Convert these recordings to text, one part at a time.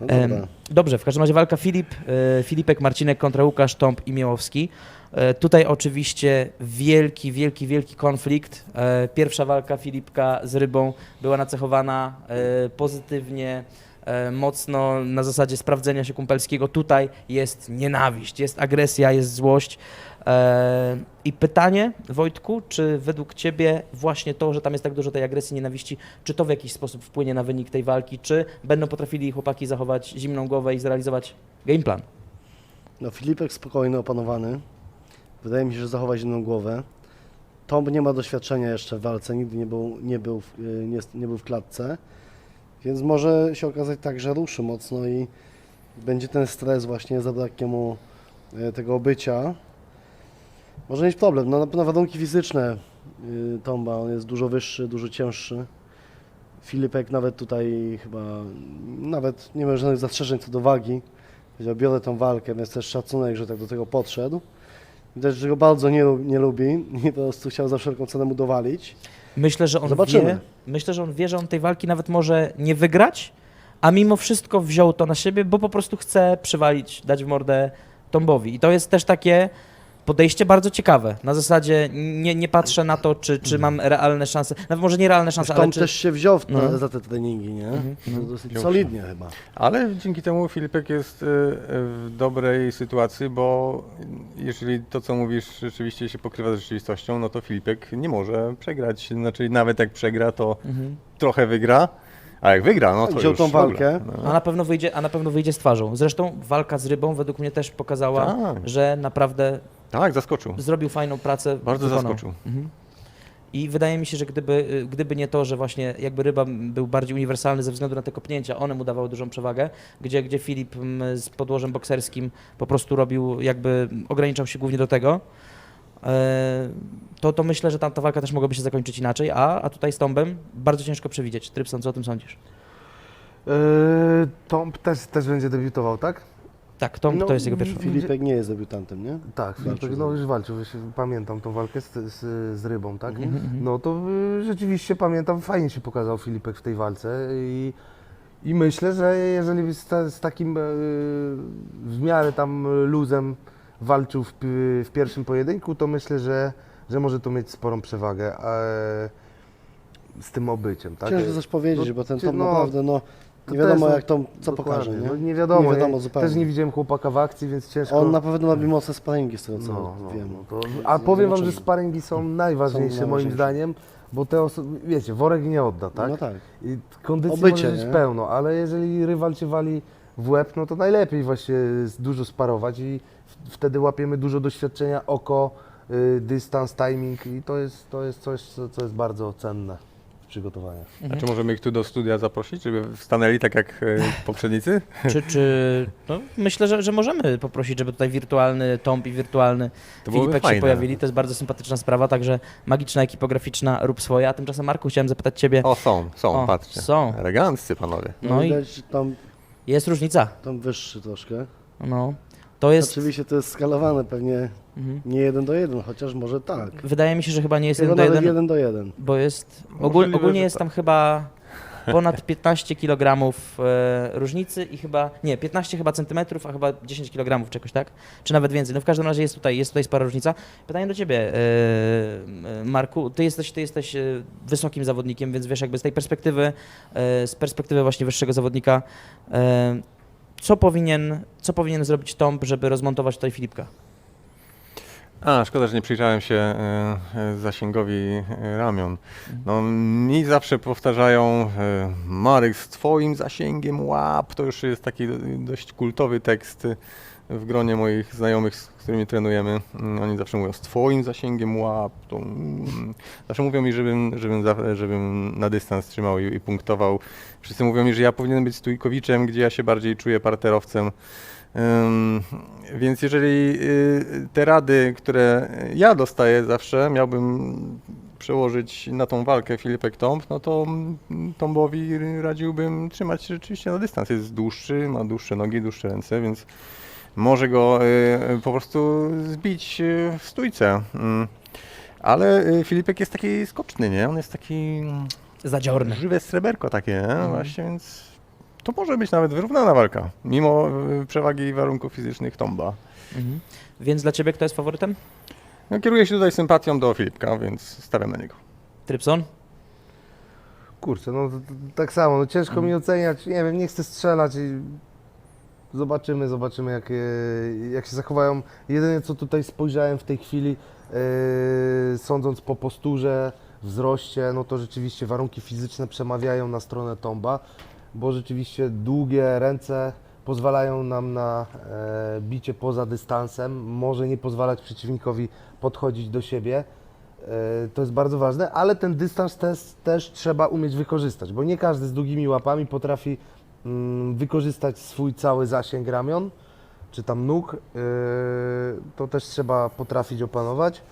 No. Dobrze, w każdym razie walka Filip, e, Filipek, Marcinek kontra Łukasz, Tomp i Miałowski. E, Tutaj oczywiście wielki, wielki, wielki konflikt. E, Pierwsza walka Filipka z rybą była nacechowana pozytywnie, mocno na zasadzie sprawdzenia się kumpelskiego. Tutaj jest nienawiść, jest agresja, jest złość. E, I pytanie, Wojtku, czy według Ciebie właśnie to, że tam jest tak dużo tej agresji, nienawiści, czy to w jakiś sposób wpłynie na wynik tej walki, czy będą potrafili chłopaki zachować zimną głowę i zrealizować game plan? No Filipek spokojny, opanowany. Wydaje mi się, że zachowa zimną głowę. Tom nie ma doświadczenia jeszcze w walce, nigdy nie był, nie był, y, nie, nie był w klatce. Więc może się okazać tak, że ruszy mocno i będzie ten stres właśnie, zabraknie mu y, tego obycia. Może mieć problem. No na pewno warunki fizyczne y, Tomba, on jest dużo wyższy, dużo cięższy. Filipek nawet tutaj chyba, nawet nie ma żadnych zastrzeżeń co do wagi. Powiedział, biorę tą walkę, więc też szacunek, że tak do tego podszedł. Widać, że go bardzo nie, nie lubi i po prostu chciał za wszelką cenę mu dowalić. Myślę, że on Zobaczymy. wie, myślę, że on wie, że on tej walki nawet może nie wygrać, a mimo wszystko wziął to na siebie, bo po prostu chce przywalić, dać w mordę Tombowi. I to jest też takie podejście bardzo ciekawe. Na zasadzie nie, nie patrzę na to, czy, czy mam realne szanse, nawet może nie realne szanse, ale Tom czy... też się wziął w, No. za te treningi, nie? Mhm, To Dosyć Wziął solidnie chyba. Ale dzięki temu Filipek jest y, w dobrej sytuacji, bo jeżeli to, co mówisz, rzeczywiście się pokrywa z rzeczywistością, no to Filipek nie może przegrać. Znaczy, nawet jak przegra, to Mhm. trochę wygra, a jak wygra, no to Wziął już tą w ogóle, walkę. A No. na pewno wyjdzie, a na pewno wyjdzie z twarzą. Zresztą walka z rybą według mnie też pokazała, Tak. że naprawdę Tak, zaskoczył. zrobił fajną pracę. Bardzo wykonał. zaskoczył. Mhm. I wydaje mi się, że gdyby, gdyby nie to, że właśnie jakby ryba był bardziej uniwersalny ze względu na te kopnięcia, one mu dawały dużą przewagę, gdzie, gdzie Filip mm, z podłożem bokserskim po prostu robił, jakby ograniczał się głównie do tego, e, to, to myślę, że tam ta walka też mogłaby się zakończyć inaczej, a, a tutaj z Tombem bardzo ciężko przewidzieć. Trypson, co o tym sądzisz? Yy, Tomp też, też będzie debiutował, tak? Tak, Tomb No, to jest jego pierwszy. Fi- Filipek nie jest debiutantem, nie? Tak, Filipek Walczył z no, już walczył, już pamiętam tą walkę z, z, z rybą, tak? Mhm, mhm. No to y, rzeczywiście pamiętam, fajnie się pokazał Filipek w tej walce i, i myślę, że jeżeli z, ta, z takim y, w miarę tam luzem walczył w, pi- w pierwszym pojedynku, to myślę, że, że może to mieć sporą przewagę e, z tym obyciem, tak? Ciężko coś powiedzieć, No, bo ten czy- Tom no, naprawdę, no to nie wiadomo też, jak to, co pokaże, nie? No, nie wiadomo, Nie wiadomo ja zupełnie. też nie widziałem chłopaka w akcji, więc ciężko... On na pewno robi mocne sparingi z tego co No, no, wiem. no to, a powiem wam, że sparingi są najważniejsze Są moim zdaniem, bo te osoby, wiecie, worek nie odda, tak? No tak. I kondycji Obycie, może być nie? pełno, ale jeżeli rywal cię wali w łeb, no to najlepiej właśnie dużo sparować i wtedy łapiemy dużo doświadczenia, oko, y, dystans, timing i to jest, to jest coś, co, co jest bardzo cenne w przygotowaniach. A czy możemy ich tu do studia zaprosić, żeby stanęli tak jak e, poprzednicy? Czy, czy no, myślę, że, że możemy poprosić, żeby tutaj wirtualny Tomb i wirtualny To Filipek się pojawili. To jest bardzo sympatyczna sprawa, także magiczna ekipograficzna rób swoje. A tymczasem Marku chciałem zapytać Ciebie. O, są, są, O, patrzcie. są. Eleganccy panowie. No No i widać, że tam, jest różnica. tam wyższy troszkę. No, to jest. Oczywiście to jest skalowane pewnie Mhm. nie jeden do jeden, chociaż może tak. Wydaje mi się, że chyba nie jest Chyba jeden do nawet jeden, jeden do jeden. bo jest. Ogól, Możliwe, ogólnie że jest tak. tam chyba ponad 15 kg e, różnicy i chyba. Nie, 15 chyba centymetrów, a chyba 10 kg czy jakoś tak? Czy nawet więcej. No w każdym razie jest tutaj, jest tutaj spora różnica. Pytanie do ciebie, e, e, Marku. Ty jesteś, ty jesteś e, wysokim zawodnikiem, więc wiesz, jakby z tej perspektywy, e, z perspektywy właśnie wyższego zawodnika, e, co powinien, co powinien zrobić Tomb, żeby rozmontować tutaj Filipka? A, szkoda, że nie przyjrzałem się e, e, zasięgowi e, ramion. No, mi zawsze powtarzają, Marek, z twoim zasięgiem łap, to już jest taki do- dość kultowy tekst w gronie moich znajomych, z którymi trenujemy. Mm, Oni zawsze mówią, z twoim zasięgiem łap, to mm. zawsze mówią mi, żebym, żebym, żebym na dystans trzymał i, i punktował. Wszyscy mówią mi, że ja powinienem być stójkowiczem, gdzie ja się bardziej czuję parterowcem. Więc jeżeli y, te rady, które ja dostaję zawsze, miałbym przełożyć na tą walkę Filipek Tomb, no to mm, Tombowi radziłbym trzymać się rzeczywiście na dystans. Jest dłuższy, ma dłuższe nogi, dłuższe ręce, więc może go y, po prostu zbić y, w stójce. Ym, Ale y, Filipek jest taki skoczny, nie? On jest taki mm, Zadziorny. żywe sreberko takie, nie? Mhm. Właśnie, więc to może być nawet wyrównana walka, mimo przewagi i warunków fizycznych Tomba. Mhm. Więc dla ciebie kto jest faworytem? No, kieruję się tutaj sympatią do Filipka, więc stawiam na niego. Trypson? Kurczę, no to, to, tak samo, no ciężko mi oceniać, nie wiem, nie chcę strzelać i zobaczymy, zobaczymy jak, e, jak się zachowają. Jedyne co tutaj spojrzałem w tej chwili, e, sądząc po posturze, wzroście, no to rzeczywiście warunki fizyczne przemawiają na stronę Tomba, bo rzeczywiście długie ręce pozwalają nam na e, bicie poza dystansem, może nie pozwalać przeciwnikowi podchodzić do siebie. To jest bardzo ważne, ale ten dystans też, też trzeba umieć wykorzystać, bo nie każdy z długimi łapami potrafi wykorzystać swój cały zasięg ramion czy tam nóg. Yy, To też trzeba potrafić opanować.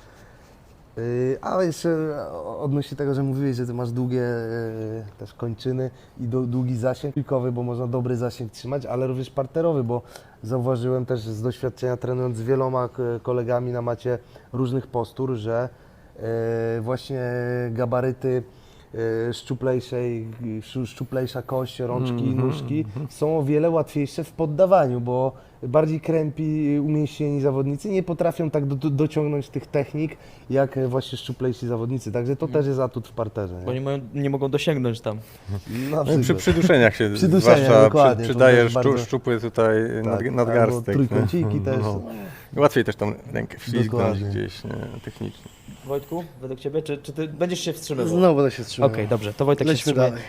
Yy, Ale jeszcze odnośnie tego, że mówiłeś, że ty masz długie yy, też kończyny i długi zasięg piłkowy, bo można dobry zasięg trzymać, ale również parterowy, bo zauważyłem też z doświadczenia trenując z wieloma kolegami na macie różnych postur, że e, właśnie gabaryty e, szczuplejszej, szczu- szczuplejsza kość, rączki, Mhm, nóżki są o wiele łatwiejsze w poddawaniu, bo bardziej krępi, umięśnieni zawodnicy nie potrafią tak do, do, dociągnąć tych technik, jak e, właśnie szczuplejsi zawodnicy. Także to też jest atut w parterze. Bo Nie? nie, mają, nie mogą dosięgnąć tam. No i przy przyduszeniach się Przy duszeniach, zwłaszcza przy, przydaje szczu, bardzo- szczupły tutaj Tak, nadgarstek. trójkąciki nie? też. No. Łatwiej też tą rękę wślizgnąć Dokładnie. gdzieś nie, technicznie. Wojtku, według ciebie, czy, czy ty będziesz się wstrzymywał? Znowu będę się wstrzymał. Okej, dobrze, to Wojtek Lećmy się wstrzymuje. dalej.